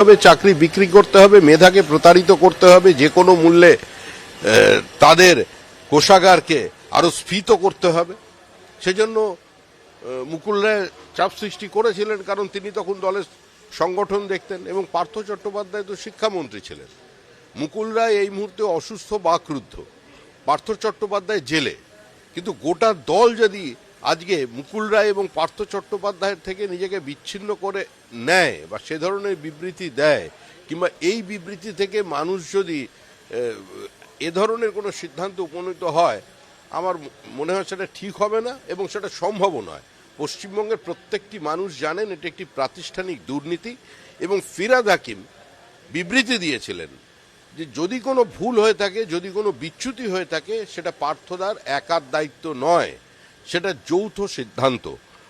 হবে, চাকরি বিক্রি করতে হবে, মেধাকে প্রতারিত করতে হবে, যে কোনো মূল্যে তাদের কোষাগারকে আরও স্ফীত করতে হবে। সেজন্য মুকুল রায় চাপ সৃষ্টি করেছিলেন কারণ তিনি তখন দলের সংগঠন দেখতেন এবং পার্থ চট্টোপাধ্যায় তো শিক্ষামন্ত্রী ছিলেন। মুকুল রায় এই মুহূর্তে অসুস্থ বা ক্রুদ্ধ পার্থ চট্টোপাধ্যায় জেলে। কিন্তু গোটা দল যদি আজকে মুকুল রায় এবং পার্থ চট্টোপাধ্যায়ের থেকে নিজেকে বিচ্ছিন্ন করে নেয় বা সে ধরনের বিবৃতি দেয়, কিংবা এই বিবৃতি থেকে মানুষ যদি, এ ধরনের কোনো সিদ্ধান্ত উপনীত হয়, আমার মনে হয় সেটা ঠিক হবে না এবং সেটা সম্ভবও নয়। পশ্চিমবঙ্গের প্রত্যেকটি মানুষ জানেন এটি একটি প্রাতিষ্ঠানিক দুর্নীতি এবং ফিরাদ হাকিম বিবৃতি দিয়েছিলেন যে যদি কোনো ভুল হয়ে থাকে, যদি কোনো বিচ্যুতি হয়ে থাকে, সেটা পার্থদার একার দায়িত্ব নয়। সেটা যৌথ সিদ্ধান্ত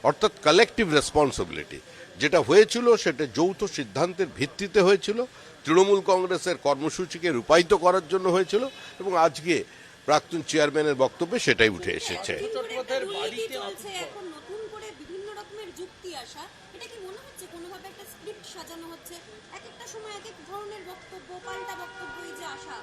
অর্থাৎ কালেকটিভ রেসপন্সিবিলিটি যেটা হয়েছিল সেটা যৌথ সিদ্ধান্তের ভিত্তিতে হয়েছিল তৃণমূল কংগ্রেসের কর্মসূচিকে রূপায়িত করার জন্য হয়েছিল এবং আজকে প্রাক্তন চেয়ারম্যানের বক্তব্যে সেটাই উঠে এসেছে চট্টোপাধ্যায়ের দুর্নীতি বাড়িতে চলছে এখন নতুন করে বিভিন্ন রকমের যুক্তি আসা এটা কি মনে হচ্ছে কোনোভাবে একটা স্ক্রিপ্ট সাজানো হচ্ছে? এক একটা সময় এক এক ধরনের বক্তব্য পাল্টা বক্তব্য এই যে আসা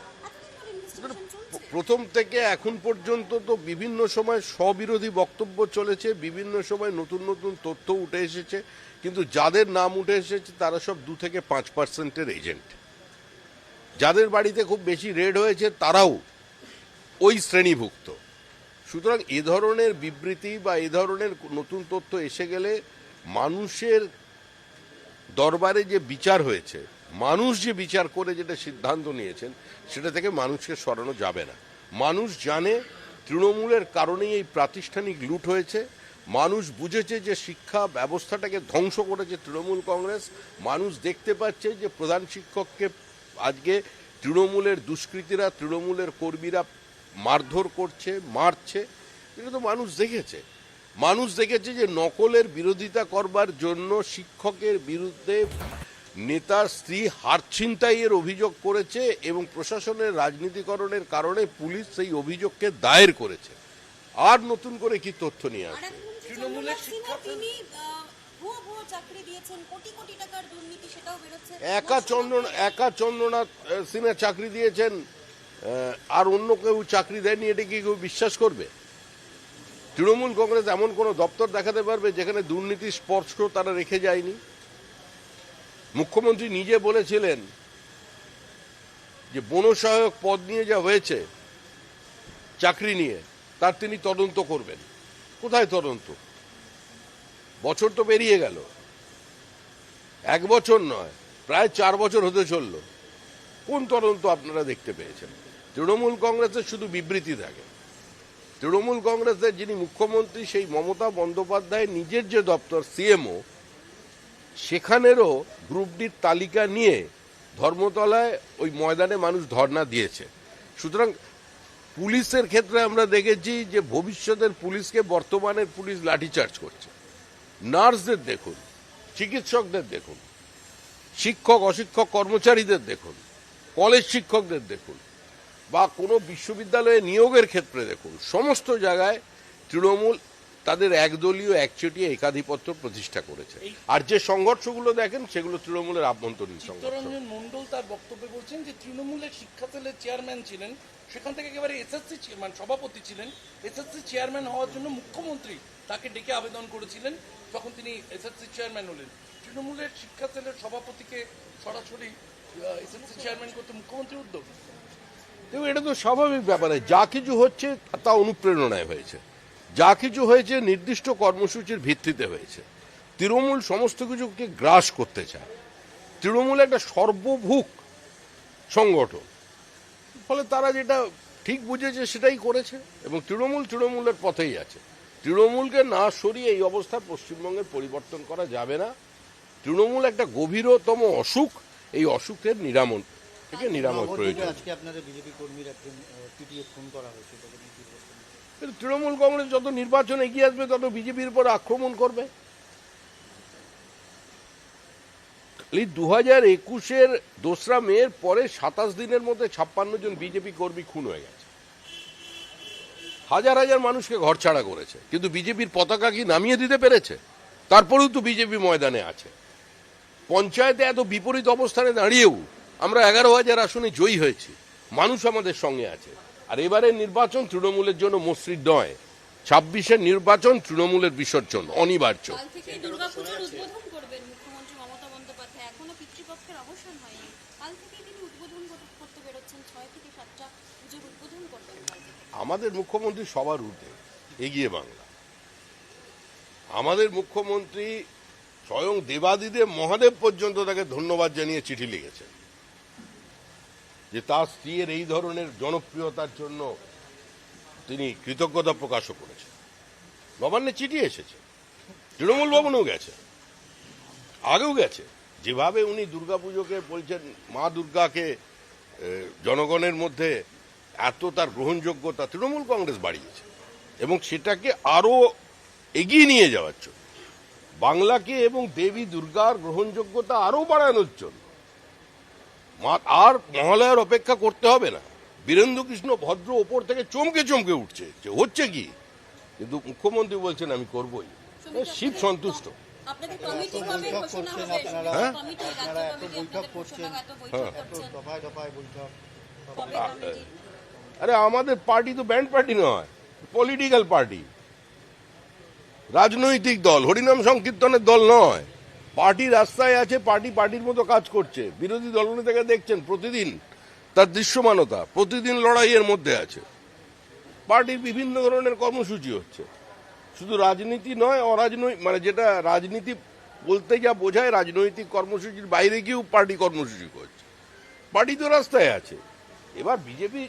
চলছে। প্রথম থেকে এখন পর্যন্ত তো বিভিন্ন সময় স্ববিরোধী বক্তব্য চলেছে বিভিন্ন সময় নতুন নতুন তথ্য উঠে এসেছে। কিন্তু যাদের নাম উঠে এসেছে তারা সব দু থেকে পাঁচ পার্সেন্টের এজেন্ট। যাদের বাড়িতে খুব বেশি রেড হয়েছে তারাও ওই শ্রেণীভুক্ত। সুতরাং এ ধরনের বিবৃতি বা এ ধরনের নতুন তথ্য এসে গেলে মানুষের দরবারে যে বিচার হয়েছে, মানুষ যে বিচার করে যেটা সিদ্ধান্ত নিয়েছেন, সেটা থেকে মানুষকে সরানো যাবে না। মানুষ জানে তৃণমূলের কারণেই এই প্রাতিষ্ঠানিক লুট হয়েছে। মানুষ বুঝেছে যে শিক্ষা ব্যবস্থাটাকে ধ্বংস করেছে তৃণমূল কংগ্রেস। মানুষ দেখতে পাচ্ছে যে প্রধান শিক্ষককে আজকে তৃণমূলের দুষ্কৃতীরা, তৃণমূলের কর্মীরা মারধর করছে, মারছে। এটা তো মানুষ দেখেছে। মানুষ দেখেছে যে নকলের বিরোধিতা করবার জন্য শিক্ষকের বিরুদ্ধে নেতার স্ত্রী হারছিনতাইয়ের অভিযোগ করেছে এবং প্রশাসনের রাজনীতিকরণের কারণে পুলিশ সেই অভিযোগকে দায়ের করেছে। আর নতুন করে কি তথ্য নিয়ে আসবে? এক চন্দ্র একা চন্দ্রনাথ সিনহা চাকরি দিয়েছেন আর অন্য কেউ চাকরি দেয়নি এটা কি কেউ বিশ্বাস করবে? তৃণমূল কংগ্রেস এমন কোনো দপ্তর দেখাতে পারবে যেখানে দুর্নীতি স্পর্শ তারা রেখে যায়নি? মুখ্যমন্ত্রী নিজে বলেছিলেন যে বনসহায়ক পদ নিয়ে যা হয়েছে, চাকরি নিয়ে, তার তিনি তদন্ত করবেন। কোথায় তদন্ত? বছর তো পেরিয়ে গেল। এক বছর নয়, প্রায় চার বছর হতে চলল। কোন তদন্ত আপনারা দেখতে পেয়েছেন? তৃণমূল কংগ্রেসের শুধু বিবৃতি থাকে। তৃণমূল কংগ্রেসের যিনি মুখ্যমন্ত্রী, সেই মমতা বন্দ্যোপাধ্যায় নিজের যে দপ্তর, সিএমও, সেখানেরও গ্রুপ ডির তালিকা নিয়ে ধর্মতলায় ওই ময়দানে মানুষ ধর্ণা দিয়েছে। সুতরাং পুলিশের ক্ষেত্রে আমরা দেখেছি যে ভবিষ্যতের পুলিশকে বর্তমানের পুলিশ লাঠিচার্জ করছে। নার্সদের দেখুন, চিকিৎসকদের দেখুন, শিক্ষক, অশিক্ষক কর্মচারীদের দেখুন, কলেজ শিক্ষকদের দেখুন। বা কোনো বিশ্ববিদ্যালয়ে নিয়োগের ক্ষেত্রে দেখুন সমস্ত জায়গায় তৃণমূল তাদের একদলীয় একচেটিয়া একাধিপত্য প্রতিষ্ঠা করেছে। আর যে সংঘর্ষগুলো দেখেন সেগুলো তৃণমূলের আভ্যন্তরীণ সংঘর্ষ। মন্ডল তার বক্তব্যে বলছেন যে তৃণমূলের শিক্ষা সেলের চেয়ারম্যান ছিলেন সেখান থেকে একেবারে এসএসসি মানে সভাপতি ছিলেন। এসএসসি চেয়ারম্যান হওয়ার জন্য মুখ্যমন্ত্রী তাকে ডেকে আবেদন করেছিলেন তখন তিনি এসএসসি চেয়ারম্যান হলেন। তৃণমূলের শিক্ষা সেলের সভাপতিকে সরাসরি এসএসসি চেয়ারম্যান করতে মুখ্যমন্ত্রী উদ্যোগ? এটা তো স্বাভাবিক ব্যাপারে যা কিছু হচ্ছে, তা অনুপ্রেরণায় হয়েছে। যা কিছু হয়েছে, নির্দিষ্ট কর্মসূচির ভিত্তিতে হয়েছে। তৃণমূল সমস্ত কিছুকে গ্রাস করতে চায়। তৃণমূল একটা সর্বভুক সংগঠন। ফলে তারা যেটা ঠিক বুঝেছে, সেটাই করেছে। এবং তৃণমূল তৃণমূলের পথেই আছে। তৃণমূলকে না সরিয়ে এই অবস্থা পশ্চিমবঙ্গের পরিবর্তন করা যাবে না। তৃণমূল একটা গভীরতম অসুখ। এই অসুখের নিরাময় থেকে নিরাময় প্রয়োজন। আজকে আপনাদের বিজেপি কর্মীর একজন পিটিএ খুন করা হয়েছে তাকে নিয়ে কি বলবেন? কিন্তু তৃণমূল কংগ্রেস যত নির্বাচন এগিয়ে আসবে তত বিজেপির উপর আক্রমণ করবে। এই দু হাজার একুশের দোসরা মেয়ের পরে সাতাশ দিনের মধ্যে ছাপ্পান্ন জন বিজেপি কর্মী খুন হয়ে গেছে। হাজার হাজার মানুষকে ঘরছাড়া করেছে কিন্তু বিজেপির পতাকা কি নামিয়ে দিতে পেরেছে? তারপরেও তো বিজেপি ময়দানে আছে। পঞ্চায়েতে এত বিপরীত অবস্থানে দাঁড়িয়েও আমরা এগারো হাজার আসনে জয়ী হয়েছি। মানুষ আমাদের সঙ্গে আছে। আর এবারের নির্বাচন তৃণমূলের জন্য মসৃণ নয়। ছাব্বিশের নির্বাচন তৃণমূলের বিসর্জন অনিবার্য। আমাদের মুখ্যমন্ত্রী সবার ঊর্ধ্বে। এগিয়ে বাংলা। আমাদের মুখ্যমন্ত্রী স্বয়ং দেবাদিদেব মহাদেব পর্যন্ত তাকে ধন্যবাদ জানিয়ে চিঠি লিখেছেন। যে তার স্ত্রীর এই ধরনের জনপ্রিয়তার জন্য তিনি কৃতজ্ঞতা প্রকাশও করেছেন। নবান্নে চিঠি এসেছে। তৃণমূল ভবনেও গেছে। আগেও গেছে। যেভাবে উনি দুর্গাপুজোকে বলছেন, মা দুর্গাকে জনগণের মধ্যে এত তার গ্রহণযোগ্যতা তৃণমূল কংগ্রেস বাড়িয়েছে এবং সেটাকে আরও এগিয়ে নিয়ে যাওয়ার জন্য। বাংলাকে এবং দেবী দুর্গার গ্রহণযোগ্যতা আরও বাড়ানোর জন্য আর মহালয়ার অপেক্ষা করতে হবে না। বীরেন্দ্র কৃষ্ণ ভদ্র ওপর থেকে চমকে চমকে উঠছে। যে হচ্ছে কি? কিন্তু মুখ্যমন্ত্রী বলছেন আমি করবই। শিব সন্তুষ্ট। হ্যাঁ? হ্যাঁ। আরে আমাদের পার্টি তো ব্যান্ড পার্টি নয় পলিটিক্যাল পার্টি। রাজনৈতিক দল হরিনাম সংকীর্তনের দল নয়। পার্টি রাস্তায় আছে, পার্টি পার্টির মতো কাজ করছে। বিরোধী দলনেতাকে দেখছেন প্রতিদিন, তার দৃশ্যমানতা, প্রতিদিন লড়াইয়ের মধ্যে আছে। পার্টির বিভিন্ন ধরনের কর্মসূচি হচ্ছে। শুধু রাজনীতি নয় অরাজনৈতিক মানে যেটা রাজনীতি বলতে যা বোঝায়, রাজনৈতিক কর্মসূচির বাইরে গিয়েও পার্টি কর্মসূচি করছে। পার্টি তো রাস্তায় আছে। এবার বিজেপি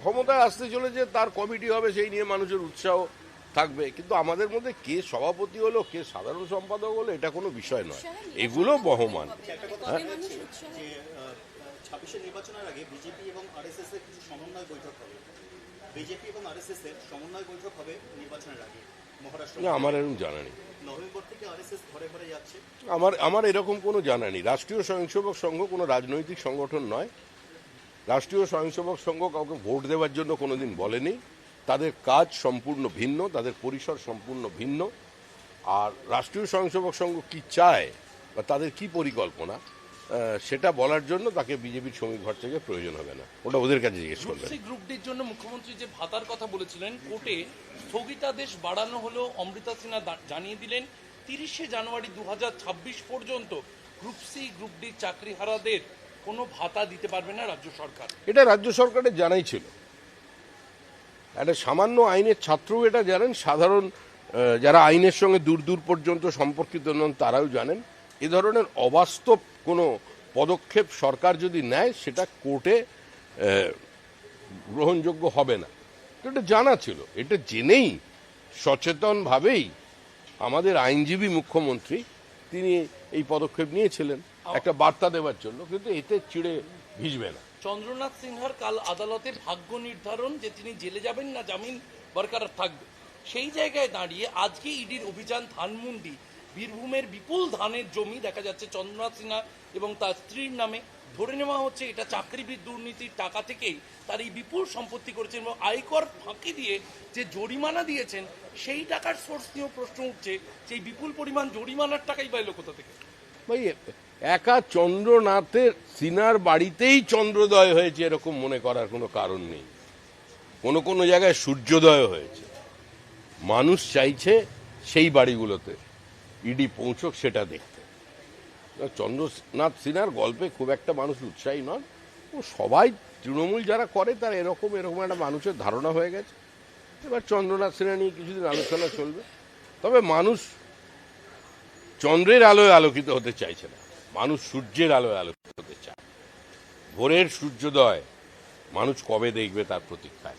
ক্ষমতায় আসতে চলেছে, তার কমিটি হবে, সেই নিয়ে মানুষের উৎসাহ। থাকবে। কিন্তু আমাদের মধ্যে কে সভাপতি হলো কে সাধারণ সম্পাদক হলো এটা কোনো বিষয় নয়। এগুলো বহমান। কবে মানুষ উৎসাহ যে ছাব্বিশের নির্বাচনের আগে বিজেপি এবং আরএসএস এর কিছু সমন্বয় বৈঠক হবে। বিজেপি এবং আরএসএস এর সমন্বয় বৈঠক হবে নির্বাচনের আগে। না আমার এরকম জানা নেই। নভেম্বর থেকে আরএসএস ঘরে ঘরে যাচ্ছে। আমার আমার এরকম কোনো জানা নেই। রাষ্ট্রীয় স্বয়ংসেবক সংঘ কোনো রাজনৈতিক সংগঠন নয়। রাষ্ট্রীয় স্বয়ংসেবক সংঘ কাউকে ভোট দেওয়ার জন্য কোনোদিন বলেনি। তাদের কাজ সম্পূর্ণ ভিন্ন তাদের পরিসর সম্পূর্ণ ভিন্ন। আর রাষ্ট্রীয় স্বয়ংসেবক সংঘ কি চায় বা তাদের কি পরিকল্পনা সেটা বলার জন্য তাকে বিজেপির শ্রমিক ঘর থেকে প্রয়োজন হবে না। ওটা ওদের কাছে জিজ্ঞেস করবেন। সি গ্রুপ ডির জন্য মুখ্যমন্ত্রী যে ভাতার কথা বলেছিলেন কোর্টে স্থগিতাদেশ বাড়ানো হলো অমৃতা সিনহা জানিয়ে দিলেন তিরিশে জানুয়ারি দু হাজার ছাব্বিশ পর্যন্ত গ্রুপ সি গ্রুপ ডি চাকরিহারাদের কোনো ভাতা দিতে পারবে না রাজ্য সরকার। এটা রাজ্য সরকারের জানাই ছিল। একটা সামান্য আইনের ছাত্রও এটা জানেন সাধারণ যারা আইনের সঙ্গে দূর দূর পর্যন্ত সম্পর্কিত নন তারাও জানেন। এ ধরনের অবাস্তব কোনো পদক্ষেপ সরকার যদি নেয় সেটা কোর্টে গ্রহণযোগ্য হবে না। তো এটা জানা ছিল। এটা জেনেই সচেতনভাবেই আমাদের আইনজীবী মুখ্যমন্ত্রী তিনি এই পদক্ষেপ নিয়েছিলেন। একটা বার্তা দেওয়ার জন্য কিন্তু এতে চিড়ে ভিজবে না। চন্দ্রনাথ সিনহার কাল আদালতে ভাগ্য নির্ধারণ যে তিনি জেলে যাবেন না, জামিন বরকরার থাকবে। সেই জায়গায় দাঁড়িয়ে আজকে ইডির অভিযান ধানমন্ডি। বীরভূমের বিপুল ধানের জমি দেখা যাচ্ছে চন্দ্রনাথ সিনহা এবং তার স্ত্রীর নামে। ধরে নেওয়া হচ্ছে এটা চাকরিবিদ দুর্নীতির টাকা থেকেই। তার এই বিপুল সম্পত্তি করেছেন এবং আয়কর ফাঁকি দিয়ে যে জরিমানা দিয়েছেন, সেই টাকার সোর্স নিয়েও প্রশ্ন উঠছে এই বিপুল পরিমাণ জরিমানার টাকাই পাইলো কোথা থেকে? ভাই একা চন্দ্রনাথের সিনার বাড়িতেই চন্দ্রোদয় হয়েছে এরকম মনে করার কোনো কারণ নেই। কোনো কোনো জায়গায় সূর্যোদয় হয়েছে। মানুষ চাইছে সেই বাড়িগুলোতে। ইডি পৌঁছক সেটা দেখতে। চন্দ্রনাথ সিনহার গল্পে খুব একটা মানুষ উৎসাহী নন। ও সবাই তৃণমূল যারা করে, তার এরকম এরকম একটা মানুষের ধারণা হয়ে গেছে। এবার চন্দ্রনাথ সিনহা নিয়ে কিছুদিন আলোচনা চলবে। তবে মানুষ চন্দ্রের আলোয় আলোকিত হতে চাইছে না। মানুষ সূর্যের আলোয় আলোকিত হতে চায়। ভোরের সূর্যোদয় মানুষ কবে দেখবে তার প্রতীক্ষায়?